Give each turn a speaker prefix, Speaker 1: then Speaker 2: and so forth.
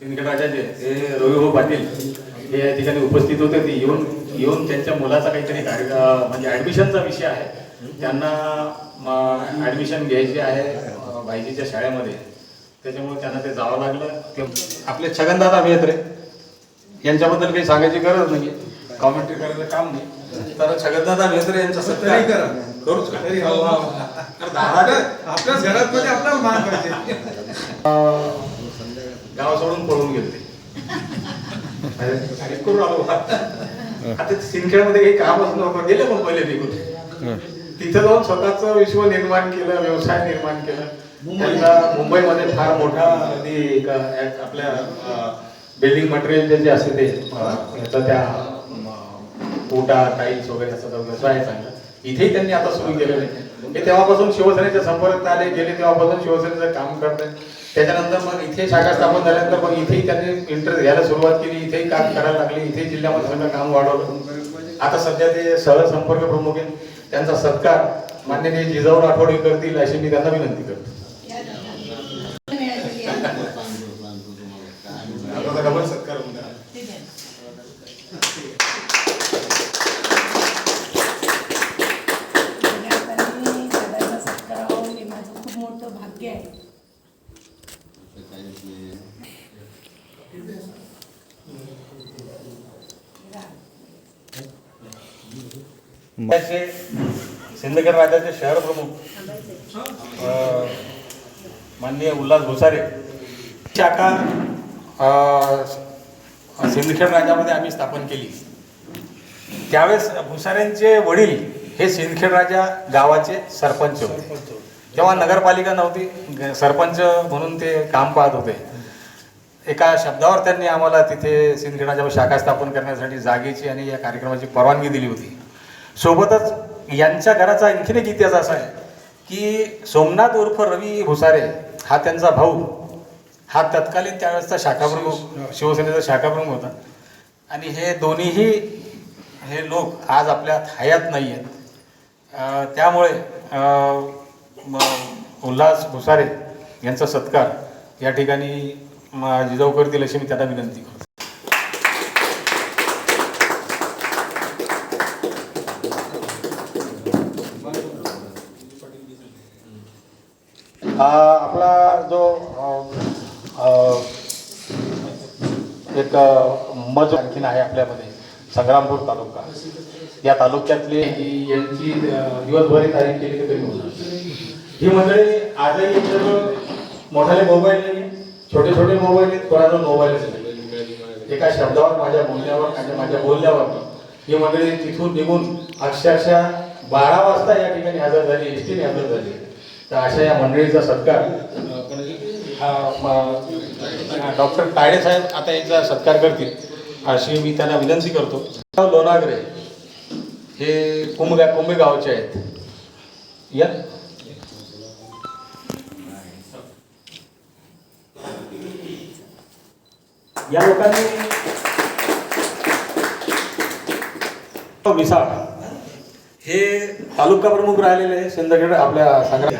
Speaker 1: सिंदखेडराजाचे ते रविभाऊ पाटील हे या ठिकाणी उपस्थित होते ते येऊन येऊन त्यांच्या मुलाचा काहीतरी म्हणजे ऍडमिशनचा विषय आहे. त्यांना ऍडमिशन घ्यायची आहे भाईजीच्या शाळेमध्ये. त्याच्यामुळे त्यांना ते जावं लागलं. ते आपले छगनदादा मेहत्रे यांच्याबद्दल काही सांगायची गरज नाही कॉमेंट्री करायचं काम नाही. तर छगनदादा मेहत्रे यांचा सत्कार
Speaker 2: करा.
Speaker 1: करूच का?
Speaker 2: हो. आपल्याच घरात मध्ये आपल्याला मान पाहिजे.
Speaker 1: गाव सोडून पळून गेले. करून आलो. आता सिंदखेडमध्ये काही कामच नव्हतं गेले मग पहिले निघून. तिथं जाऊन स्वतःच विश्व निर्माण केलं व्यवसाय निर्माण केलं. मुंबईमध्ये फार मोठा आपल्या बिल्डिंग मटेरियल जे असते ते त्या कोटा टाईल्स वगैरे असं व्यवसाय चांगला इथेही त्यांनी आता सुरू केलेलं आहे. मी तेव्हापासून शिवसेनेच्या संपर्कात आले गेले तेव्हापासून शिवसेनेचं काम करतात त्याच्यानंतर मग इथे शाखा स्थापन झाल्यानंतर मग इथेही त्यांनी इंटरेस्ट घ्यायला सुरुवात केली इथेही काम करायला लागले इथे जिल्ह्यामध्ये सगळं काम वाढवलं. आता सध्या ते सहसंपर्क प्रमुख आहेत. त्यांचा सत्कार मान्य जिजाऊ आठवडे करतील अशी मी त्यांना विनंती करतो आता डबल सत्कार होऊन द्या.
Speaker 3: दादाचा सत्कार हे माझं खूप मोठं भाग्य आहे
Speaker 1: त्याचे सिंदखेड राज्याचे शहर प्रमुख माननीय उल्हास भुसारे शाखा सिंदखेड राज्यामध्ये आम्ही स्थापन केली. त्यावेळेस भुसाऱ्यांचे वडील हे सिंदखेड राजा गावाचे सरपंच होते. तेव्हा नगरपालिका नव्हती सरपंच म्हणून ते काम पाहत होते. एका शब्दावर त्यांनी आम्हाला तिथे सिंदखेडाच्या शाखा स्थापन करण्यासाठी जागेची आणि या कार्यक्रमाची परवानगी दिली होती. सोबतच यांच्या घराचा आणखीन एक इतिहास असा आहे की सोमनाथ उर्फ रवी भुसारे हा त्यांचा भाऊ. हा तत्कालीन त्यावेळेसचा शाखाप्रमुख शिवसेनेचा. शाखाप्रमुख होता. आणि हे दोन्हीही हे लोक आज आपल्यात हयात नाही आहेत. त्यामुळे उल्हास भुसारे यांचा सत्कार या ठिकाणी जिजाऊ करतील अशी मी त्यांना विनंती करतो. आपला जो एक मज आणखीन आहे आपल्यामध्ये संग्रामपूर तालुका. या तालुक्यातले ही यांची दिवसभरी तारीख केली तर ही मंडळी आजही यांच्याजवळ मोठाले मोबाईल नाही छोटे छोटे मोबाईल आहेत कोणाचा मोबाईलच नाही. एका शब्दावर माझ्या बोलण्यावर माझ्या माझ्या बोलण्यावर ही मंडळी तिथून निघून अक्षरशः बारा वाजता या ठिकाणी हजर झाली एस टीने हजर झाली. तर अशा या मंडळीचा सत्कार. डॉक्टर तायडे साहेब आता यांचा सत्कार करतील. अशी मी त्यांना विनंती करतो. लोणागरे हे कुंभगा गावचे आहेत. या. या लोकांनी मिसाळ हे तालुका प्रमुख राहिलेले सिंदखेड आपल्या संग्राम